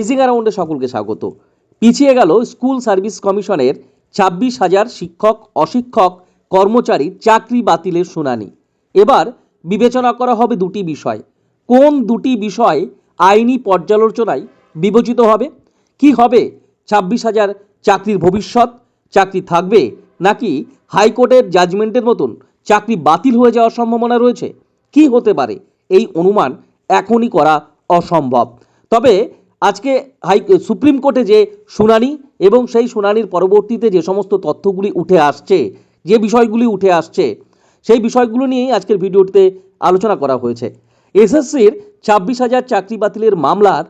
Raising রাউন্ডে সকলকে স্বাগত। পিছিয়ে গেল স্কুল সার্ভিস কমিশনের ছাব্বিশ হাজার শিক্ষক, অশিক্ষক কর্মচারীর চাকরি বাতিলের শুনানি। এবার বিবেচনা করা হবে দুটি বিষয়। কোন দুটি বিষয় আইনি পর্যালোচনায় বিবেচিত হবে? কি হবে? ছাব্বিশ হাজার চাকরির ভবিষ্যৎ, চাকরি থাকবে নাকি হাইকোর্টের জাজমেন্টের মতন চাকরি বাতিল হয়ে যাওয়ার সম্ভাবনা রয়েছে? কি হতে পারে? এই অনুমান এখনই করা অসম্ভব। তবে আজকে হাই সুপ্রিম কোর্টে যে শুনানি এবং সেই শুনানির পরবর্তীতে যে সমস্ত তথ্যগুলি উঠে আসছে, যে বিষয়গুলি উঠে আসছে, সেই বিষয়গুলো নিয়েই আজকের ভিডিওটিতে আলোচনা করা হয়েছে। এসএসসির ছাব্বিশ হাজার চাকরি বাতিলের মামলার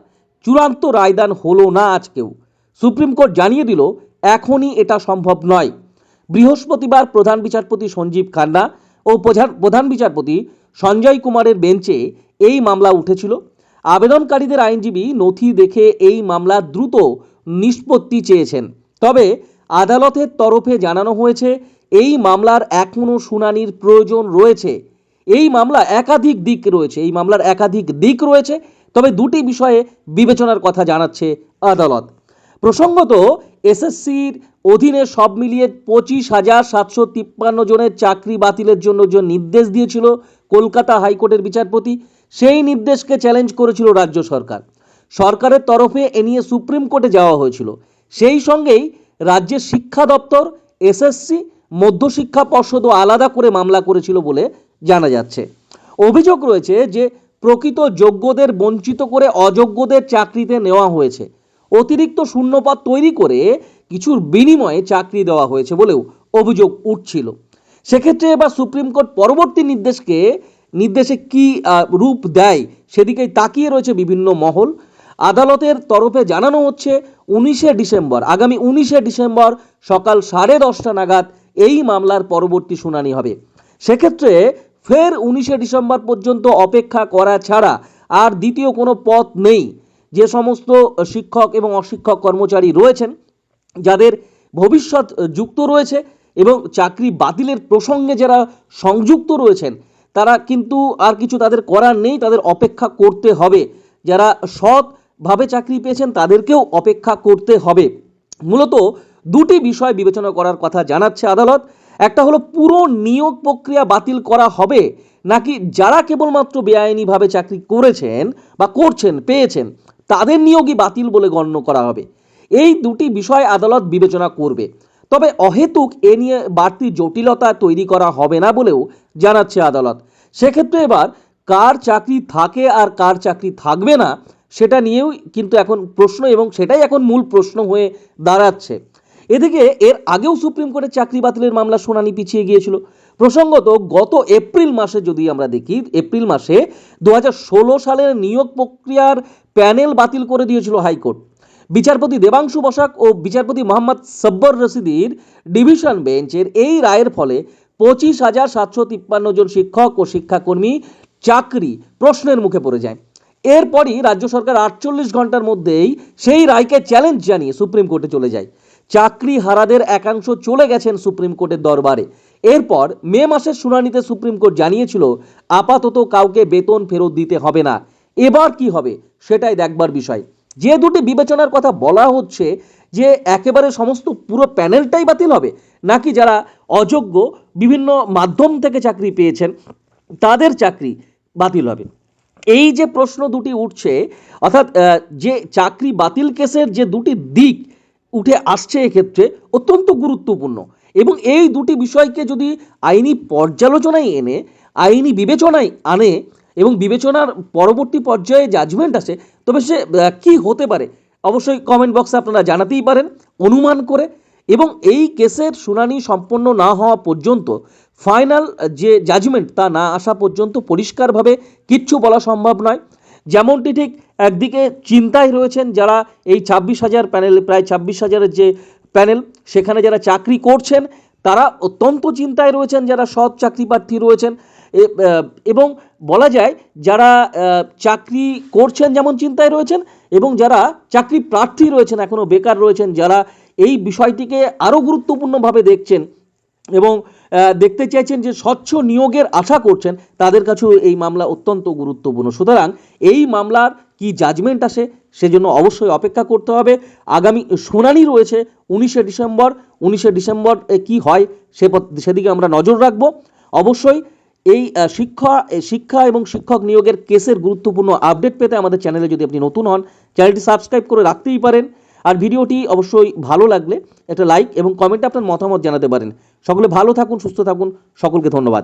চূড়ান্ত রায়দান হলো না আজকেও। সুপ্রিম কোর্ট জানিয়ে দিল, এখনই এটা সম্ভব নয়। বৃহস্পতিবার প্রধান বিচারপতি সঞ্জীব খান্না ও প্রধান- প্রধান বিচারপতি সঞ্জয় কুমারের বেঞ্চে এই মামলা উঠেছিল। আবেদনকারীদের আইনজীবী নথি দেখে এই মামলা দ্রুত নিষ্পত্তি চেয়েছেন। তবে আদালতের তরফে জানানো হয়েছে, এই মামলার এখনও শুনানির প্রয়োজন রয়েছে। এই মামলা একাধিক দিক রয়েছে, এই মামলার একাধিক দিক রয়েছে, তবে দুটি বিষয়ে বিবেচনার কথা জানাচ্ছে আদালত। প্রসঙ্গত, এসএসসির অধীনে সব মিলিয়ে পঁচিশ হাজার সাতশো তিপ্পান্ন জনের চাকরি বাতিলের জন্য যে নির্দেশ দিয়েছিল কলকাতা হাইকোর্টের বিচারপতি সেই নির্দেশকে চ্যালেঞ্জ করেছিল রাজ্য সরকার। সরকারের তরফে এ নিয়ে সুপ্রিম কোর্টে যাওয়া হয়েছিল। সেই সঙ্গেই রাজ্যের শিক্ষা দপ্তর এসএসসি মধ্যশিক্ষা পর্ষদও আলাদা করে মামলা করেছিল বলে জানা যাচ্ছে। অভিযোগ রয়েছে যে, প্রকৃত যোগ্যদের বঞ্চিত করে অযোগ্যদের চাকরিতে নেওয়া হয়েছে। অতিরিক্ত শূন্যপদ তৈরি করে কিছুর বিনিময়ে চাকরি দেওয়া হয়েছে বলেও অভিযোগ উঠছিল। সেক্ষেত্রে এবার সুপ্রিম কোর্ট পরবর্তী নির্দেশকে নির্দেশে কি রূপ দেয় সেদিকেই তাকিয়ে রয়েছে বিভিন্ন মহল। আদালতের তরফে জানানো হচ্ছে, উনিশে ডিসেম্বর, আগামী উনিশে ডিসেম্বর সকাল সাড়ে দশটা নাগাদ এই মামলার পরবর্তী শুনানি হবে। সেক্ষেত্রে ফের উনিশে ডিসেম্বর পর্যন্ত অপেক্ষা করা ছাড়া আর দ্বিতীয় কোনো পথ নেই। যে সমস্ত শিক্ষক এবং অশিক্ষক কর্মচারী রয়েছেন, যাদের ভবিষ্যৎ যুক্ত রয়েছে এবং চাকরি বাতিলের প্রসঙ্গে যারা সংযুক্ত রয়েছেন তারা কিন্তু আর কিছু তাদের করার নেই, তাদের অপেক্ষা করতে হবে। যারা সৎভাবে চাকরি পেয়েছেন, তাদেরকেও অপেক্ষা করতে হবে। মূলত দুটি বিষয় বিবেচনা করার কথা জানাচ্ছে আদালত। একটা হলো, পুরো নিয়োগ প্রক্রিয়া বাতিল করা হবে নাকি যারা কেবলমাত্র বেআইনিভাবে চাকরি করেছেন বা করছেন, পেয়েছেন, তাদের নিয়োগই বাতিল বলে গণ্য করা হবে? এই দুটি বিষয় আদালত বিবেচনা করবে। তবে অহেতুক এ নিয়ে বাড়তি জটিলতা তৈরি করা হবে না বলেও জানাচ্ছে আদালত। সেক্ষেত্রে এবার কার চাকরি থাকে আর কার চাকরি থাকবে না, সেটা নিয়েও কিন্তু এখন প্রশ্ন এবং সেটাই এখন মূল প্রশ্ন হয়ে দাঁড়াচ্ছে। এদিকে এর আগেও সুপ্রিম কোর্টের চাকরি বাতিলের মামলা শুনানি পিছিয়ে গিয়েছিল। প্রসঙ্গত গত এপ্রিল মাসে যদি আমরা দেখি, এপ্রিল মাসে দু হাজার ষোলো সালের নিয়োগ প্রক্রিয়ার প্যানেল বাতিল করে দিয়েছিল হাইকোর্ট। বিচারপতি দেবাংশু বসাক ও বিচারপতি মোহাম্মদ সব্বর রশিদির ডিভিশন বেঞ্চের এই রায়ের ফলে পঁচিশ হাজার সাতশো তিপ্পান্ন জন শিক্ষক ও শিক্ষাকর্মী চাকরি প্রশ্নের মুখে পড়ে যায়। এরপরই রাজ্য সরকার আটচল্লিশ ঘণ্টার মধ্যেই সেই রায়কে চ্যালেঞ্জ জানিয়ে সুপ্রিম কোর্টে চলে যায়। চাকরি হারাদের একাংশ চলে গেছেন সুপ্রিম কোর্টের দরবারে। এরপর মে মাসের শুনানিতে সুপ্রিম কোর্ট জানিয়েছিল, আপাতত কাউকে বেতন ফেরত দিতে হবে না। এবার কি হবে, সেটাই দেখবার বিষয়। যে দুটি বিবেচনার কথা বলা হচ্ছে যে একেবারে সমস্ত পুরো প্যানেলটাই বাতিল হবে, নাকি যারা অযোগ্য বিভিন্ন মাধ্যম থেকে চাকরি পেয়েছেন, তাদের চাকরি বাতিল হবে? এই যে প্রশ্ন দুটি উঠছে, অর্থাৎ যে চাকরি বাতিল কেসের যে দুটি দিক উঠে আসছে এক্ষেত্রে অত্যন্ত গুরুত্বপূর্ণ। এবং এই দুটি বিষয়কে যদি আইনি পর্যালোচনায় এনে, আইনি বিবেচনায় আনে এবং বিবেচনার পরবর্তী পর্যায়ে জাজমেন্ট আসে, তবে সে কী হতে পারে? অবশ্যই কমেন্ট বক্সে আপনারা জানাতেই পারেন, অনুমান করে, এবং এই কেসের শুনানি সম্পন্ন না হওয়া পর্যন্ত ফাইনাল যে জাজমেন্ট তা না আসা পর্যন্ত পরিষ্কারভাবে কিচ্ছু বলা সম্ভব নয়। যেমনটি ঠিক একদিকে চিন্তায় রয়েছেন যারা এই ছাব্বিশ হাজার প্যানেল প্রায় ছাব্বিশ হাজারের যে প্যানেল সেখানে যারা চাকরি করছেন, তারা অত্যন্ত চিন্তায় রয়েছেন যারা সৎ চাকরি প্রার্থী রয়েছেন এবং বলা যায় যারা চাকরি করছেন যেমন চিন্তায় রয়েছেন এবং যারা চাকরি প্রার্থী রয়েছেন এখনও বেকার রয়েছেন, যারা এই বিষয়টিকে আরও গুরুত্বপূর্ণভাবে দেখছেন এবং দেখতে চাইছেন যে স্বচ্ছ নিয়োগের আশা করছেন, তাদের কাছেও এই মামলা অত্যন্ত গুরুত্বপূর্ণ। সুতরাং এই মামলার কি জাজমেন্ট আসে সেজন্য অবশ্যই অপেক্ষা করতে হবে। আগামী শুনানি রয়েছে উনিশে ডিসেম্বর। উনিশে ডিসেম্বর কি হয় সে সেদিকে আমরা নজর রাখব। অবশ্যই এই শিক্ষা শিক্ষা এবং শিক্ষক নিয়োগের কেসের গুরুত্বপূর্ণ আপডেট পেতে আমাদের চ্যানেলে যদি আপনি নতুন হন, চ্যানেলটি সাবস্ক্রাইব করে রাখতেই পারেন। আর ভিডিওটি অবশ্যই ভালো লাগলে একটা লাইক এবং কমেন্টে আপনার মতামত জানাতে পারেন। সকলে ভালো থাকুন, সুস্থ থাকুন। সকলকে ধন্যবাদ।